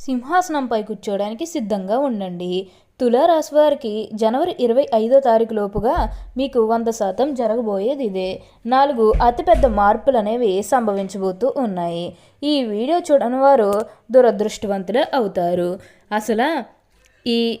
సింహాసనంపై కూర్చోవడానికి సిద్ధంగా ఉండండి. తులారాశి వారికి జనవరి ఇరవై ఐదో తారీఖు లోపుగా మీకు వంద శాతం జరగబోయేది ఇదే. నాలుగు అతిపెద్ద మార్పులు అనేవి సంభవించబోతూ ఉన్నాయి. ఈ వీడియో చూడని వారు దురదృష్టవంతులే అవుతారు. అసలు ఈ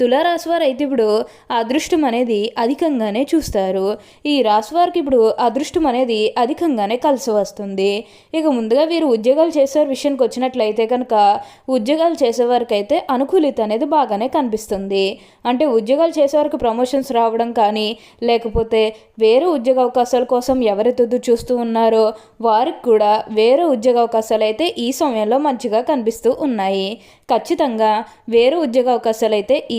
తులారాశివారు అయితే ఇప్పుడు అదృష్టం అనేది అధికంగానే చూస్తారు. ఈ రాశివారికి ఇప్పుడు అదృష్టం అనేది అధికంగానే కలిసి వస్తుంది. ఇక ముందుగా వీరు ఉద్యోగాలు చేసే విషయానికి వచ్చినట్లయితే కనుక ఉద్యోగాలు చేసేవారికి అయితే అనుకూలిత అనేది బాగానే కనిపిస్తుంది. అంటే ఉద్యోగాలు చేసేవారికి ప్రమోషన్స్ రావడం కానీ లేకపోతే వేరే ఉద్యోగ అవకాశాల కోసం ఎవరైతే చూస్తూ ఉన్నారో వారికి కూడా వేరే ఉద్యోగ అవకాశాలు అయితే ఈ సమయంలో మంచిగా కనిపిస్తూ ఉన్నాయి. ఖచ్చితంగా వేరే ఉద్యోగ అవకాశాలు అయితే ఈ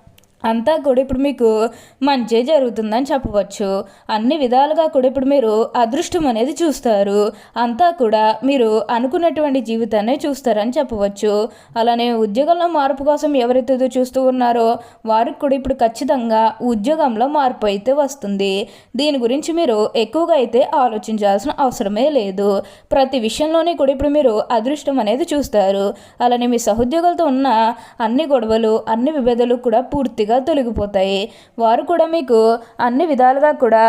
అంతా కూడా ఇప్పుడు మీకు మంచి జరుగుతుందని చెప్పవచ్చు. అన్ని విధాలుగా కూడా ఇప్పుడు మీరు అదృష్టం అనేది చూస్తారు. అంతా కూడా మీరు అనుకున్నటువంటి జీవితాన్ని చూస్తారని చెప్పవచ్చు. అలానే ఉద్యోగంలో మార్పు కోసం ఎవరైతే చూస్తూ ఉన్నారో వారికి కూడా ఇప్పుడు ఖచ్చితంగా ఉద్యోగంలో మార్పు అయితే వస్తుంది. దీని గురించి మీరు ఎక్కువగా అయితే ఆలోచించాల్సిన అవసరమే లేదు. ప్రతి విషయంలోనే కూడా ఇప్పుడు మీరు అదృష్టం అనేది చూస్తారు. అలానే మీ సహోద్యోగులతో ఉన్న అన్ని గొడవలు అన్ని విభేదాలు కూడా పూర్తిగా పూర్తిగా తొలగిపోతాయి. వారు కూడా మీకు అన్ని విధాలుగా కూడా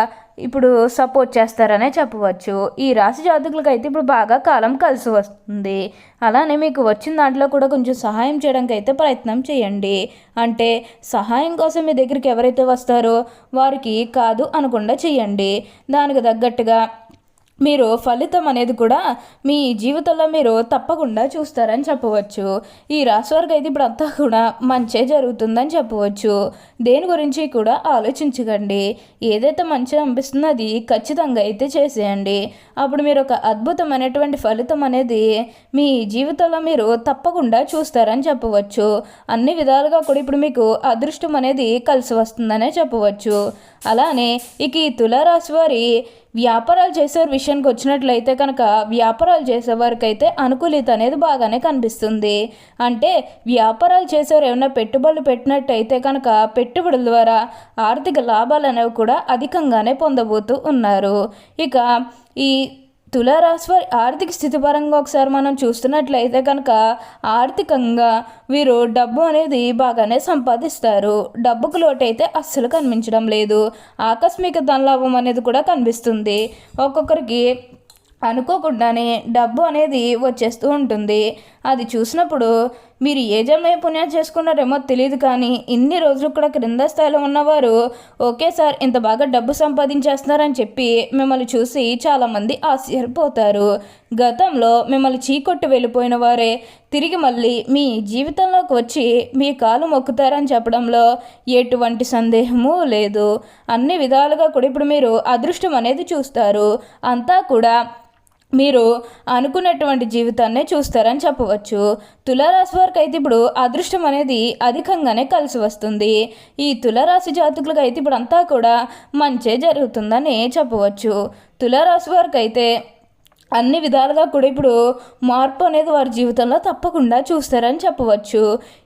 ఇప్పుడు సపోర్ట్ చేస్తారనే చెప్పవచ్చు. ఈ రాశి జాతకులకు అయితే ఇప్పుడు బాగా కాలం కలిసి వస్తుంది. అలానే మీకు వచ్చిన దాంట్లో కూడా కొంచెం సహాయం చేయడానికి అయితే ప్రయత్నం చేయండి. అంటే సహాయం కోసం మీ దగ్గరికి ఎవరైతే వస్తారో వారికి కాదు అనకుండా చేయండి. దానికి తగ్గట్టుగా మీరు ఫలితం అనేది కూడా మీ జీవితంలో మీరు తప్పకుండా చూస్తారని చెప్పవచ్చు. ఈ రాశివారికి అయితే ఇప్పుడు అంతా కూడా మంచే జరుగుతుందని చెప్పవచ్చు. దేని గురించి కూడా ఆలోచించకండి. ఏదైతే మంచి అనిపిస్తుందో అది ఖచ్చితంగా అయితే చేసేయండి. అప్పుడు మీరు ఒక అద్భుతమైనటువంటి ఫలితం అనేది మీ జీవితంలో మీరు తప్పకుండా చూస్తారని చెప్పవచ్చు. అన్ని విధాలుగా కూడా ఇప్పుడు మీకు అదృష్టం అనేది కలిసి వస్తుందనే చెప్పవచ్చు. అలానే ఇక ఈ తులారాశి వారి వ్యాపారాలు చేసే విషయానికి వచ్చినట్లయితే కనుక వ్యాపారాలు చేసేవారికి అయితే అనుకూలిత అనేది బాగానే కనిపిస్తుంది. అంటే వ్యాపారాలు చేసేవారు ఏమైనా పెట్టుబడులు పెట్టినట్టయితే కనుక పెట్టుబడుల ద్వారా ఆర్థిక లాభాలు అనేవి కూడా అధికంగానే పొందబోతూ ఉన్నారు. ఇక ఈ తులారాశి వారి ఆర్థిక స్థితి పరంగా ఒకసారి మనం చూస్తున్నట్లయితే కనుక ఆర్థికంగా వీరు డబ్బు అనేది బాగానే సంపాదిస్తారు. డబ్బుకు లోటు అయితే అస్సలు కనిపించడం లేదు. ఆకస్మిక ధనలాభం అనేది కూడా కనిపిస్తుంది. ఒక్కొక్కరికి అనుకోకుండానే డబ్బు అనేది వచ్చేస్తూ ఉంటుంది. అది చూసినప్పుడు మీరు ఏ జన్మ పుణ్యం చేసుకున్నారేమో తెలియదు కానీ ఇన్ని రోజులు కూడా క్రింద స్థాయిలో ఉన్నవారు ఓకే సార్ ఇంత బాగా డబ్బు సంపాదించేస్తున్నారని చెప్పి మిమ్మల్ని చూసి చాలామంది ఆశ్చర్యపోతారు. గతంలో మిమ్మల్ని చీకొట్టు వెళ్ళిపోయిన వారే తిరిగి మళ్ళీ మీ జీవితంలోకి వచ్చి మీ కాలు మొక్కుతారని చెప్పడంలో ఎటువంటి సందేహము లేదు. అన్ని విధాలుగా కూడా ఇప్పుడు మీరు అదృష్టం అనేది చూస్తారు. అంతా కూడా మీరు అనుకున్నటువంటి జీవితాన్నే చూస్తారని చెప్పవచ్చు. తులారాశి వారికి అయితే ఇప్పుడు అదృష్టం అనేది అధికంగానే కలిసి వస్తుంది. ఈ తులారాశి జాతకులకు అయితే ఇప్పుడు అంతా కూడా మంచే జరుగుతుందని చెప్పవచ్చు. తులారాశి వారికి అయితే అన్ని విధాలుగా కూడా ఇప్పుడు మార్పు అనేది వారి జీవితంలో తప్పకుండా చూస్తారని చెప్పవచ్చు.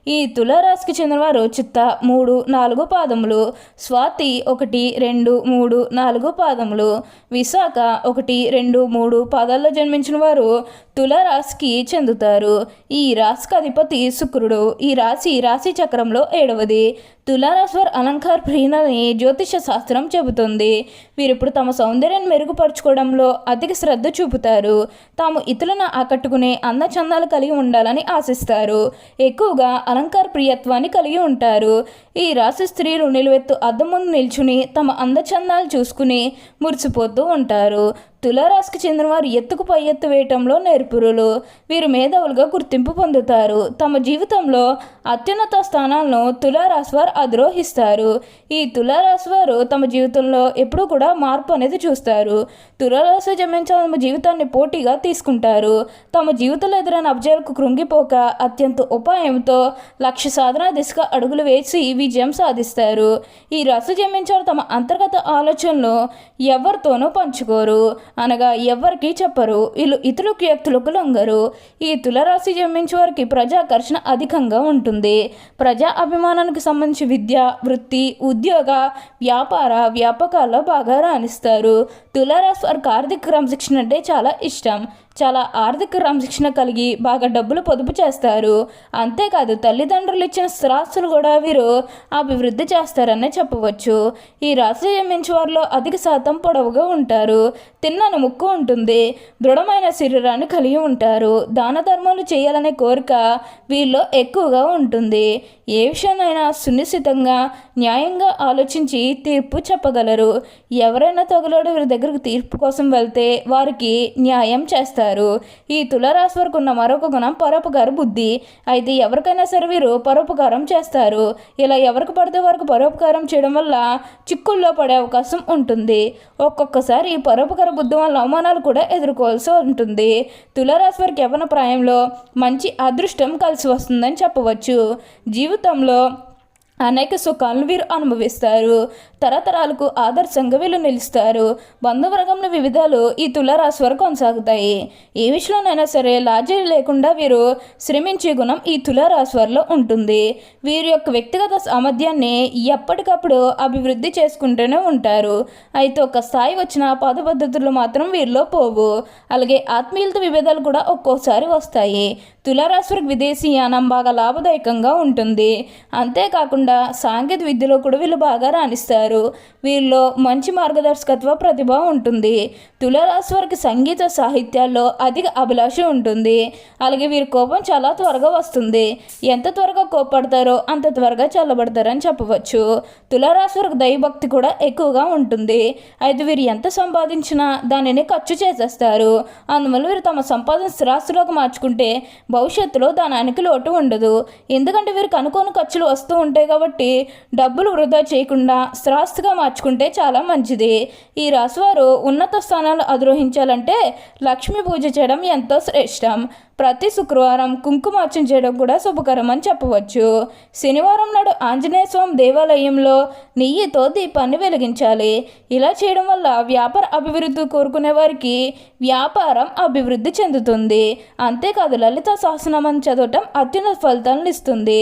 ఈ తులారాశికి చెందినవారు చిత్త మూడు నాలుగు పాదములు స్వాతి ఒకటి రెండు మూడు నాలుగు పాదములు విశాఖ ఒకటి రెండు మూడు పాదాల్లో జన్మించిన వారు తులారాశికి చెందుతారు. ఈ రాశికి అధిపతి శుక్రుడు. ఈ రాశి రాశి చక్రంలో ఏడవది. తులారాశ్వర్ అలంకార్ ప్రియులని జ్యోతిష శాస్త్రం చెబుతుంది. వీరిప్పుడు తమ సౌందర్యాన్ని మెరుగుపరచుకోవడంలో అధిక శ్రద్ధ చూపుతారు. తాము ఇతరులను ఆకట్టుకునే అందచందాలు కలిగి ఉండాలని ఆశిస్తారు. ఎక్కువగా అలంకార ప్రియత్వాన్ని కలిగి ఉంటారు. ఈ రాశి స్త్రీలు నిలువెత్తు అద్దం ముందు నిల్చుని తమ అందచందాలు చూసుకుని మురిసిపోతూ ఉంటారు. తులారాశికి చెందిన వారు ఎత్తుకు పై ఎత్తు వేయటంలో నేర్పురులు. వీరు మేధావులుగా గుర్తింపు పొందుతారు. తమ జీవితంలో అత్యున్నత స్థానాలను తులారాశి వారు అధిరోహిస్తారు. ఈ తులారాశి వారు తమ జీవితంలో ఎప్పుడూ కూడా మార్పు అనేది చూస్తారు. తులారాశి జమించిన తమ జీవితాన్ని పోటీగా తీసుకుంటారు. తమ జీవితంలో ఎదురైన అబ్జాలకు కృంగిపోక అత్యంత ఉపాయంతో లక్ష్య సాధన దిశగా అడుగులు వేసి విజయం సాధిస్తారు. ఈ రాశి జమించారు తమ అంతర్గత ఆలోచనలు ఎవరితోనూ పంచుకోరు. అనగా ఎవరికి చెప్పరు. వీళ్ళు ఇతరులకు వ్యక్తులకు లొంగరు. ఈ తులరాశి జన్మించే వారికి ప్రజాకర్షణ అధికంగా ఉంటుంది. ప్రజా అభిమానానికి సంబంధించి విద్య వృత్తి ఉద్యోగ వ్యాపార వ్యాపకాల్లో బాగా రాణిస్తారు. తులారాశి వారికి ఆర్థిక క్రమశిక్షణ అంటే చాలా ఇష్టం. చాలా ఆర్థిక క్రమశిక్షణ కలిగి బాగా డబ్బులు పొదుపు చేస్తారు. అంతేకాదు తల్లిదండ్రులు ఇచ్చిన స్థిరాస్తులు కూడా వీరు అభివృద్ధి చేస్తారనే చెప్పవచ్చు. ఈ రాశి జన్మించే వారిలో అధిక శాతం పొడవుగా ఉంటారు. తిన్నను ముక్కు ఉంటుంది. దృఢమైన శరీరాన్ని కలిగి ఉంటారు. దాన ధర్మాలు చేయాలనే కోరిక వీళ్ళలో ఎక్కువగా ఉంటుంది. ఏ విషయాన్నైనా సునిశ్చితంగా న్యాయంగా ఆలోచించి తీర్పు చెప్పగలరు. ఎవరైనా తగులాడు వీరి దగ్గరకు తీర్పు కోసం వెళ్తే వారికి న్యాయం చేస్తారు. ఈ తులారాశి వరకు ఉన్న మరొక గుణం పరోపకార బుద్ధి. అయితే ఎవరికైనా సరే వీరు పరోపకారం చేస్తారు. ఇలా ఎవరికి పడితే వారికి పరోపకారం చేయడం వల్ల చిక్కుల్లో పడే అవకాశం ఉంటుంది. ఒక్కొక్కసారి ఈ పరోపకార బుద్ధి వల్ల అవమానాలు కూడా ఎదుర్కోవాల్సి ఉంటుంది. తులారాశి వారికి యవన ప్రాయంలో మంచి అదృష్టం కలిసి వస్తుందని చెప్పవచ్చు. జీవితంలో అనేక సుఖాలను వీరు అనుభవిస్తారు. తరతరాలకు ఆదర్శంగా వీళ్ళు నిలుస్తారు. బంధువర్గంలో వివిధాలు ఈ తులారాశి వరకు కొనసాగుతాయి. ఏ విషయంలోనైనా సరే లాజీ లేకుండా వీరు శ్రమించే గుణం ఈ తులారాశి వారిలో ఉంటుంది. వీరి యొక్క వ్యక్తిగత సామర్థ్యాన్ని ఎప్పటికప్పుడు అభివృద్ధి చేసుకుంటూనే ఉంటారు. అయితే ఒక స్థాయి వచ్చిన పద పద్ధతులు మాత్రం వీరిలో పోవు. అలాగే ఆత్మీయులతో విభేదాలు కూడా ఒక్కోసారి వస్తాయి. తులారాశి వారికి విదేశీయానం బాగా లాభదాయకంగా ఉంటుంది. అంతేకాకుండా సాంకేతిక విద్యలో కూడా వీళ్ళు బాగా రాణిస్తారు. వీళ్ళలో మంచి మార్గదర్శకత్వ ప్రతిభ ఉంటుంది. తులారాశి వారికి సంగీత సాహిత్యాల్లో అధిక అభిలాష ఉంటుంది. అలాగే వీరి కోపం చాలా త్వరగా వస్తుంది. ఎంత త్వరగా కోపడతారో అంత త్వరగా చల్లబడతారని చెప్పవచ్చు. తులారాశి వారికి దైవభక్తి కూడా ఎక్కువగా ఉంటుంది. అయితే వీరు ఎంత సంపాదించినా దానిని ఖర్చు చేసేస్తారు. అందువల్ల వీరు తమ సంపాదన స్థిరాస్తులోకి మార్చుకుంటే భవిష్యత్తులో దానానికి లోటు ఉండదు. ఎందుకంటే వీరికి అనుకోని ఖర్చులు వస్తూ ఉంటాయి కాబట్టి డబ్బులు వృధా చేయకుండా స్థిరాస్తిగా మార్చుకుంటే చాలా మంచిది. ఈ రాశివారు ఉన్నత స్థానాలు అధిరోహించాలంటే లక్ష్మీ పూజ చేయడం ఎంతో శ్రేష్టం. ప్రతి శుక్రవారం కుంకుమార్చన చేయడం కూడా శుభకరం అని చెప్పవచ్చు. శనివారం నాడు ఆంజనేయ స్వామి దేవాలయంలో నెయ్యితో దీపాన్ని వెలిగించాలి. ఇలా చేయడం వల్ల వ్యాపార అభివృద్ధి కోరుకునే వారికి వ్యాపారం అభివృద్ధి చెందుతుంది. అంతేకాదు లలిత సహస్రనామం చదవటం అత్యున్నత ఫలితాలను ఇస్తుంది.